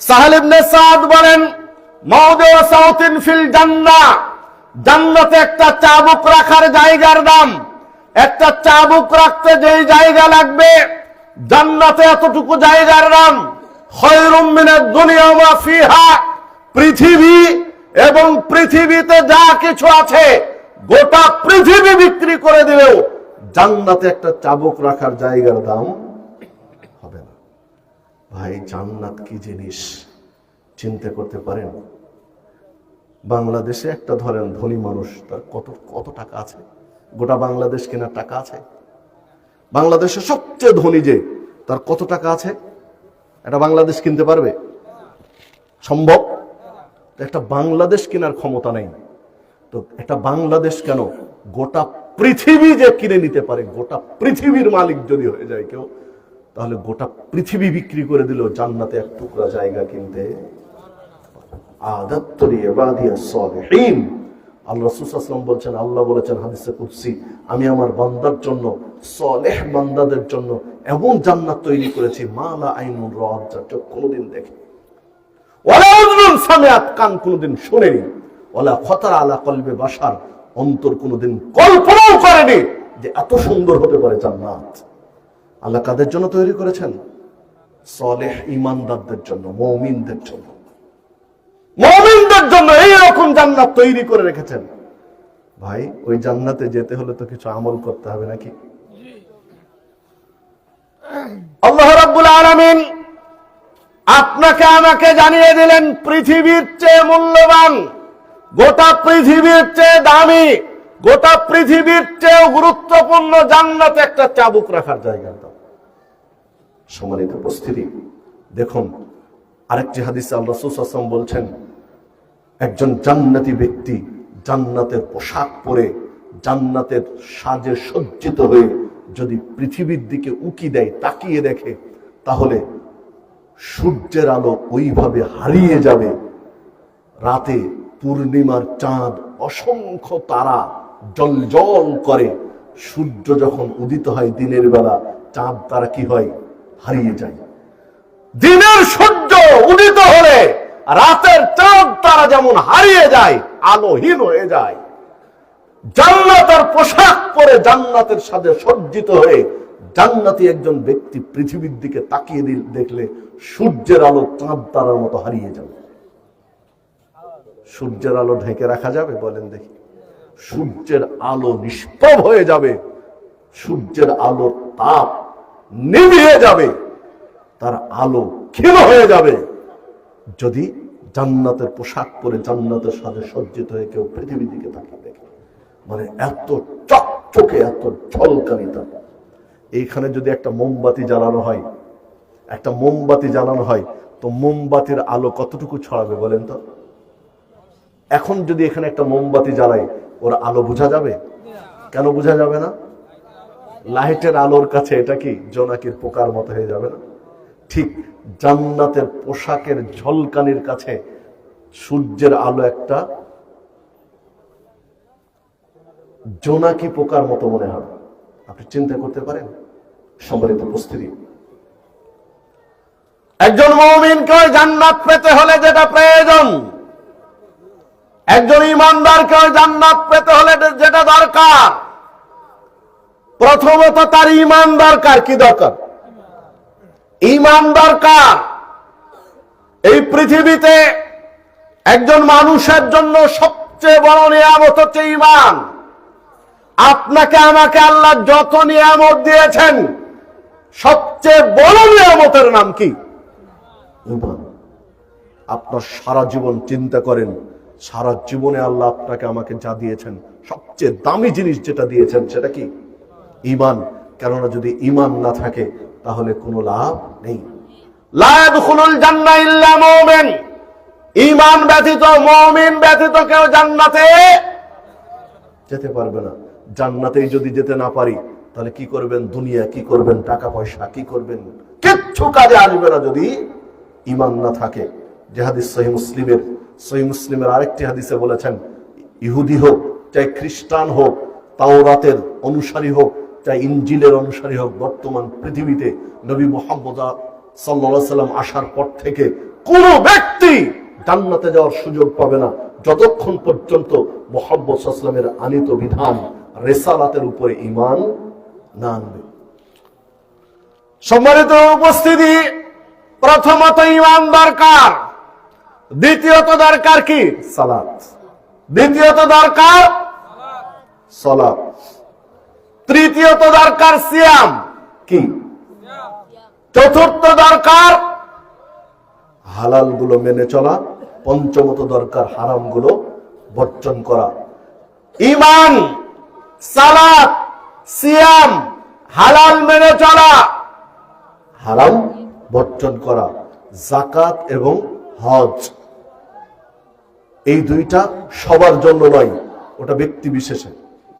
সাহেল ইবনে সাদ বলেন, মওদে সাউতিন ফিল জান্নাহ জান্নাতে একটা চাবুক রাখার জায়গার দাম। একটা চাবুক রাখতে যেই জায়গা লাগবে, জান্নাতে এতটুকু জায়গার দাম। খয়রুম মিনাদ দুনিয়া ফিহা। পৃথিবী এবং পৃথিবীতে যা কিছু আছে, গোটা পৃথিবী বিক্রি করে দিলেও জান্নাতে একটা চাবুক রাখার জায়গার দাম ভাই, জান্নাত কি জিনিস? চিন্তা করতে পারেন? বাংলাদেশে একটা ধরেন ধনী মানুষ, তার কত কত টাকা আছে? গোটা বাংলাদেশ কেনার টাকা আছে? বাংলাদেশে সবচেয়ে ধনী যে, তার কত টাকা আছে? এটা বাংলাদেশ কিনতে পারবে? সম্ভব? একটা বাংলাদেশ কেনার ক্ষমতা নেই। তো একটা বাংলাদেশ কেন গোটা পৃথিবী যে কিনে নিতে পারে? গোটা পৃথিবীর মালিক যদি হয়ে যায় কেউ তাহলে গোটা পৃথিবী বিক্রি করে দিল, জান্নাতে এক টুকরা জায়গা কিনতে। কোনোদিন কোনোদিন শুনেনি। ওলা আলা কলবে বাসার অন্তর কোনোদিন কল্পনাও করেনি যে এত সুন্দর হতে পারে জান্নাত। আল্লাহ কাদের জন্য তৈরি করেছেন? সলেহ ইমানদারদের জন্য, মৌমিনদের জন্য। মমিনদের জন্য এইরকম জান্নাত তৈরি করে রেখেছেন। ভাই, ওই জান্নাতে যেতে হলে তো কিছু আমল করতে হবে নাকি? আল্লাহ রাব্বুল আলামিন আপনাকে আমাকে জানিয়ে দিলেন, পৃথিবীর চেয়ে মূল্যবান, গোটা পৃথিবীর চেয়ে দামি, গোটা পৃথিবীর চেয়ে গুরুত্বপূর্ণ জান্নাতে একটা চাবুক রাখার জায়গা সম্মানিত উপস্থিতি। দেখুন, আরেকটি হাদিসে আল্লাহ সুসাসম বলছেন, একজন জান্নাতি ব্যক্তি জান্নাতের পোশাক পরে জান্নাতের সাজে সজ্জিত হয়ে যদি পৃথিবীর দিকে উকি দেয়, তাকিয়ে দেখে, তাহলে সূর্যের আলো ওইভাবে হারিয়ে যাবে। রাতে পূর্ণিমার চাঁদ অসংখ্য তারা জল জল করে। সূর্য যখন উদিত হয় দিনের বেলা, চাঁদ তারা কি হয়? হারিয়ে যায়। দিনের সূর্য উদিত হলে রাতের চাঁদ তারা যেমন হারিয়ে যায়, আলোহীন হয়ে যায়। জান্নাতের পোশাক পরে জান্নাতের সাথে সজ্জিত হয়ে জান্নাতি একজন ব্যক্তি পৃথিবীর দিকে তাকিয়ে দেখলে সূর্যের আলো চাঁদ তারার মতো হারিয়ে যাবে। সূর্যের আলো ঢেকে রাখা যাবে, বলেন দেখি। সূর্যের আলো নিষ্প্রভ হয়ে যাবে। সূর্যের আলো তাপ নিভিয়ে যাবে। তার আলো ক্ষীণ হয়ে যাবে। যদি জান্নাতের পোশাক পরে জান্নাতের সাথে সজ্জিত হয়ে কেউ পৃথিবীর দিকে তাকিয়ে দেখে মানে এত চকচকে, এত ঝলকানিতা এইখানে যদি একটা মোমবাতি জ্বালানো হয়, একটা মোমবাতি জ্বালানো হয়, তো মোমবাতির আলো কতটুকু ছড়াবে বলেন তো? এখন যদি এখানে একটা মোমবাতি জ্বালাই ওর আলো বোঝা যাবে? কেন বোঝা যাবে না? লাইটের আলোর কাছে এটা কি? জোনাকির পোকার মতো হয়ে যাবে না? ঠিক জান্নাতের পোশাকের ঝলকানির কাছে সূর্যের আলো একটা জোনাকি পোকার মতো মনে হবে। আপনি চিন্তা করতে পারেন? সম্মানিত উপস্থিতি। একজন মৌমিনকে জান্নাত পেতে হলে যেটা প্রয়োজন, একজন ইমানদারকে জান্নাত পেতে হলে যেটা দরকার প্রথমত তার ইমান দরকার, কি দরকার? ইমান দরকার। এই পৃথিবীতে একজন মানুষের জন্য সবচেয়ে বড় নিয়ামত হচ্ছে ইমান। আপনাকে, আমাকে আল্লাহ যত নিয়ামত দিয়েছেন, সবচেয়ে বড় নিয়ামতের নাম কি? আপনার সারা জীবন চিন্তা করেন, সারা জীবনে আল্লাহ আপনাকে আমাকে যা দিয়েছেন, সবচেয়ে দামি জিনিস যেটা দিয়েছেন, সেটা কি? ইমান কেননা যদি ইমান না থাকে, তাহলে কোনো লাভ নেই। ইমান ব্যতীত, মুমিন ব্যতীত কেউ জান্নাতে যেতে পারবে না। জান্নাতেই যদি যেতে না পারি, তাহলে কি করবেন? দুনিয়া কি করবেন? টাকা পয়সা কি করবেন? কিচ্ছু কাজে আসবে না যদি ইমান না থাকে। যে হাদিস সহি মুসলিমের সহি মুসলিমের আরেকটি হাদিসে বলেছেন, ইহুদি হোক, চাই খ্রিস্টান হোক, তাওরাতের অনুসারী হোক চাই ইঞ্জিলের অনুসারী হোক, বর্তমান পৃথিবীতে নবী মোহাম্মদ সাল্লা সাল্লাম আসার পর থেকে কোন ব্যক্তি জান্নাতে যাওয়ার সুযোগ পাবে না। যতক্ষণ পর্যন্ত মোহাম্মদ সাল্লামের আনিত বিধান রেসালাতের উপরে ইমান না আনবে। সম্মানিত উপস্থিতি, প্রথমত ইমান দরকার, দ্বিতীয়ত দরকার কি? সালাত। দ্বিতীয়ত দরকার? সালাত। তৃতীয়ত দরকার সিয়াম। কি? চতুর্থ দরকার হালালগুলো মেনে চলা, পঞ্চমত দরকার হারামগুলো বর্জন করা। ইমান সালাত, সিয়াম, হালাল মেনে চলা, হারাম বর্জন করা জাকাত এবং হজ। এই দুইটা সবার জন্য নয়, ওটা ব্যক্তি বিশেষে